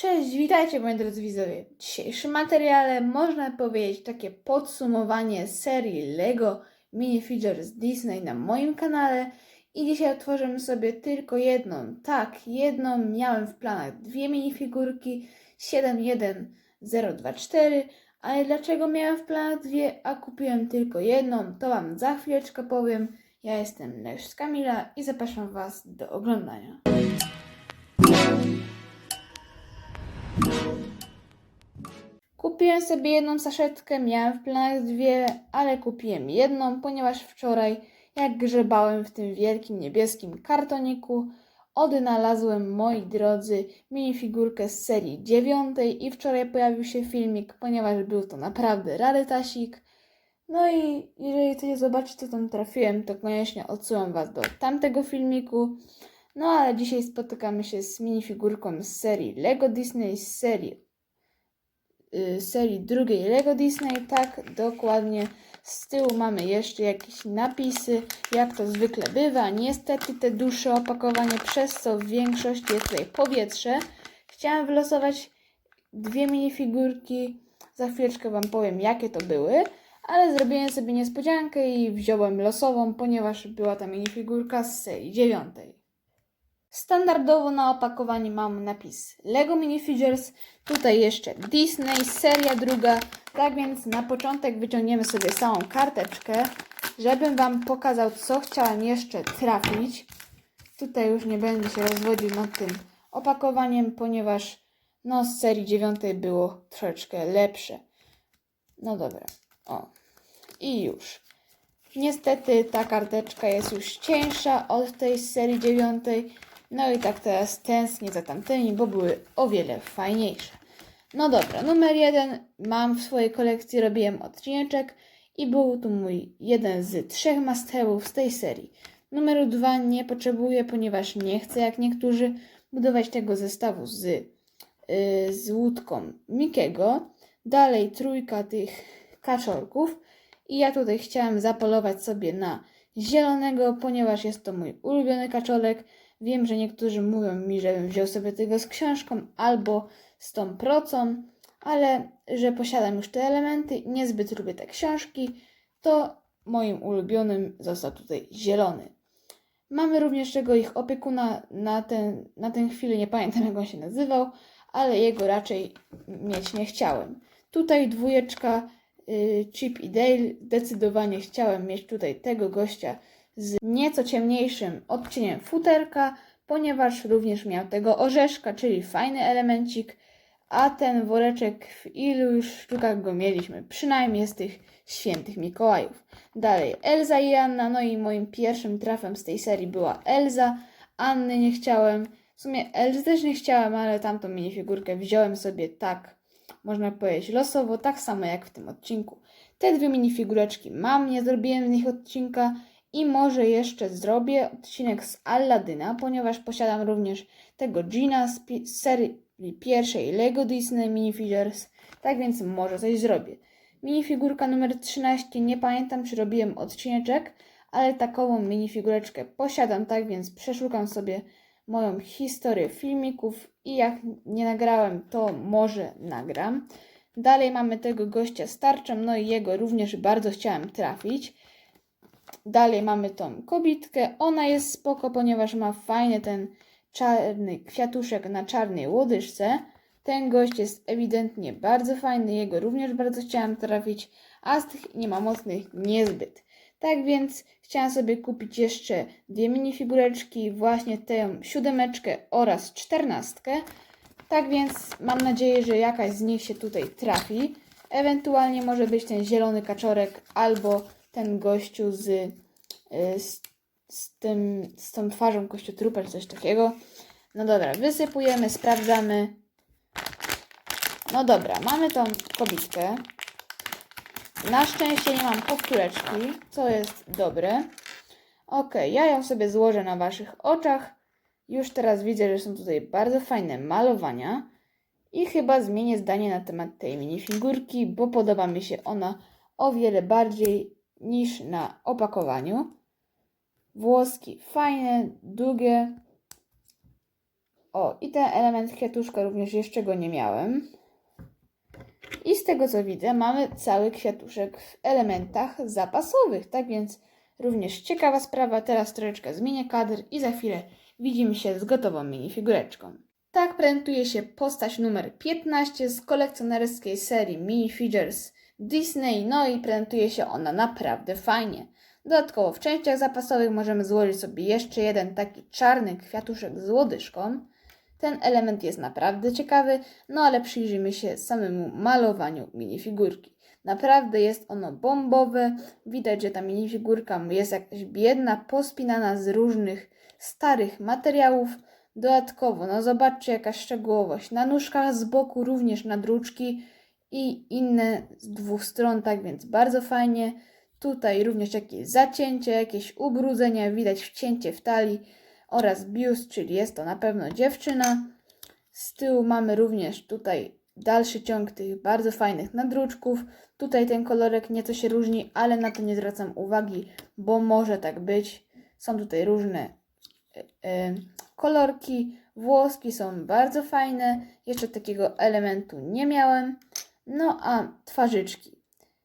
Cześć, witajcie moi drodzy widzowie. W dzisiejszym materiale można powiedzieć takie podsumowanie serii LEGO Minifigures Disney na moim kanale i dzisiaj otworzymy sobie tylko jedną. Tak, jedną. Miałem w planach dwie minifigurki 71024, ale dlaczego miałem w planach dwie, a kupiłem tylko jedną, to Wam za chwileczkę powiem. Ja jestem Lesz z Kamila i zapraszam Was do oglądania. Kupiłem sobie jedną saszetkę, miałem w planach dwie, ale kupiłem jedną, ponieważ wczoraj, jak grzebałem w tym wielkim niebieskim kartoniku, odnalazłem, moi drodzy, minifigurkę z serii dziewiątej i wczoraj pojawił się filmik, ponieważ był to naprawdę rarytasik. No i jeżeli chcecie zobaczyć, co tam trafiłem, to koniecznie odsyłam Was do tamtego filmiku. No ale dzisiaj spotykamy się z minifigurką z serii Lego Disney, z serii serii drugiej Lego Disney, tak, dokładnie. Z tyłu mamy jeszcze jakieś napisy, jak to zwykle bywa. Niestety te dłuższe opakowanie, przez co w większości jest tutaj powietrze. Chciałam wylosować dwie minifigurki, za chwileczkę Wam powiem, jakie to były, ale zrobiłem sobie niespodziankę i wziąłem losową, ponieważ była ta minifigurka z serii dziewiątej. Standardowo na opakowaniu mam napis Lego Minifigures, tutaj jeszcze Disney, seria druga. Tak więc na początek wyciągniemy sobie całą karteczkę, żebym Wam pokazał, co chciałam jeszcze trafić. Tutaj już nie będę się rozwodził nad tym opakowaniem, ponieważ no z serii dziewiątej było troszeczkę lepsze. No dobra, o i już. Niestety ta karteczka jest już cieńsza od tej z serii dziewiątej. No i tak teraz tęsknię za tamtymi, bo były o wiele fajniejsze. No dobra, numer jeden mam w swojej kolekcji, robiłem odcineczek i był tu mój jeden z trzech must-have'ów z tej serii. Numeru dwa nie potrzebuję, ponieważ nie chcę, jak niektórzy, budować tego zestawu z, yy, z łódką Mikiego. Dalej trójka tych kaczorków i ja tutaj chciałem zapolować sobie na zielonego, ponieważ jest to mój ulubiony kaczorek. Wiem, że niektórzy mówią mi, żebym wziął sobie tego z książką albo z tą procą, ale że posiadam już te elementy niezbyt lubię te książki, to moim ulubionym został tutaj zielony. Mamy również tego ich opiekuna na, ten, na tę chwilę, nie pamiętam jak on się nazywał, ale jego raczej mieć nie chciałem. Tutaj dwójeczka y, Chip i Dale, zdecydowanie chciałem mieć tutaj tego gościa z nieco ciemniejszym odcieniem futerka, ponieważ również miał tego orzeszka, czyli fajny elemencik, a ten woreczek w ilu już sztukach go mieliśmy, przynajmniej z tych świętych Mikołajów. Dalej Elza i Anna, no i moim pierwszym trafem z tej serii była Elza, Anny nie chciałem, w sumie Elzy też nie chciałem, ale tamtą minifigurkę wziąłem sobie tak, można powiedzieć losowo, tak samo jak w tym odcinku. Te dwie minifigureczki mam, nie zrobiłem z nich odcinka, i może jeszcze zrobię odcinek z Alladyna, ponieważ posiadam również tego Gina z, z serii pierwszej Lego Disney Minifigures, tak więc może coś zrobię. Minifigurka numer 13, nie pamiętam czy robiłem odcineczek, ale takową minifigureczkę posiadam, tak więc przeszukam sobie moją historię filmików i jak nie nagrałem, to może nagram. Dalej mamy tego gościa z no i jego również bardzo chciałem trafić. Dalej mamy tą kobitkę. Ona jest spoko, ponieważ ma fajny ten czarny kwiatuszek na czarnej łodyżce. Ten gość jest ewidentnie bardzo fajny, jego również bardzo chciałam trafić, a z tych nie ma mocnych niezbyt. Tak więc chciałam sobie kupić jeszcze dwie minifigureczki, właśnie tę siódemeczkę oraz czternastkę. Tak więc mam nadzieję, że jakaś z nich się tutaj trafi. Ewentualnie może być ten zielony kaczorek albo ten gościu z, y, z, z, tym, z tą twarzą kościotrupem, coś takiego. No dobra, wysypujemy, sprawdzamy. No dobra, mamy tą kobitkę. Na szczęście nie mam powtóreczki, co jest dobre. Ok, ja ją sobie złożę na Waszych oczach. Już teraz widzę, że są tutaj bardzo fajne malowania. I chyba zmienię zdanie na temat tej minifigurki, bo podoba mi się ona o wiele bardziej niż na opakowaniu. Włoski fajne, długie. O, i ten element kwiatuszka również jeszcze go nie miałem. I z tego co widzę, mamy cały kwiatuszek w elementach zapasowych. Tak więc również ciekawa sprawa. Teraz troszeczkę zmienię kadr i za chwilę widzimy się z gotową minifigureczką. Tak prezentuje się postać numer 15 z kolekcjonerskiej serii Minifigures Disney. No i prezentuje się ona naprawdę fajnie. Dodatkowo w częściach zapasowych możemy złożyć sobie jeszcze jeden taki czarny kwiatuszek z łodyżką. Ten element jest naprawdę ciekawy, no ale przyjrzyjmy się samemu malowaniu minifigurki. Naprawdę jest ono bombowe. Widać, że ta minifigurka jest jakaś biedna, pospinana z różnych starych materiałów. Dodatkowo, no zobaczcie jaka szczegółowość. Na nóżkach z boku również nadruczki i inne z dwóch stron, tak więc bardzo fajnie. Tutaj również jakieś zacięcie, jakieś ubrudzenia, widać wcięcie w talii oraz biust, czyli jest to na pewno dziewczyna. Z tyłu mamy również tutaj dalszy ciąg tych bardzo fajnych nadruczków. Tutaj ten kolorek nieco się różni, ale na to nie zwracam uwagi, bo może tak być. Są tutaj różne e, e, kolorki. Włoski są bardzo fajne. Jeszcze takiego elementu nie miałem. No a twarzyczki.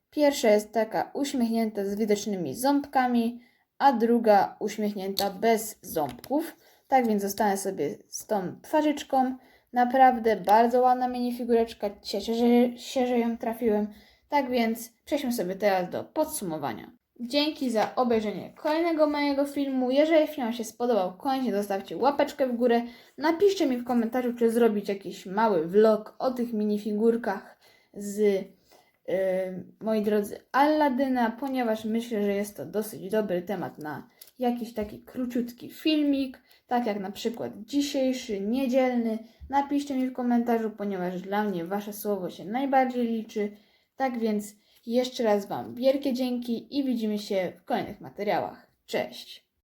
Pierwsza jest taka uśmiechnięta z widocznymi ząbkami, a druga uśmiechnięta bez ząbków. Tak więc zostanę sobie z tą twarzyczką. Naprawdę bardzo ładna minifigureczka. Cieszę się, że ją trafiłem. Tak więc przejdźmy sobie teraz do podsumowania. Dzięki za obejrzenie kolejnego mojego filmu. Jeżeli film się spodobał, koniecznie zostawcie łapeczkę w górę. Napiszcie mi w komentarzu, czy zrobić jakiś mały vlog o tych minifigurkach z yy, moi drodzy, Alladyna, ponieważ myślę, że jest to dosyć dobry temat na jakiś taki króciutki filmik, tak jak na przykład dzisiejszy, niedzielny. Napiszcie mi w komentarzu, ponieważ dla mnie Wasze słowo się najbardziej liczy. Tak więc jeszcze raz Wam wielkie dzięki i widzimy się w kolejnych materiałach. Cześć!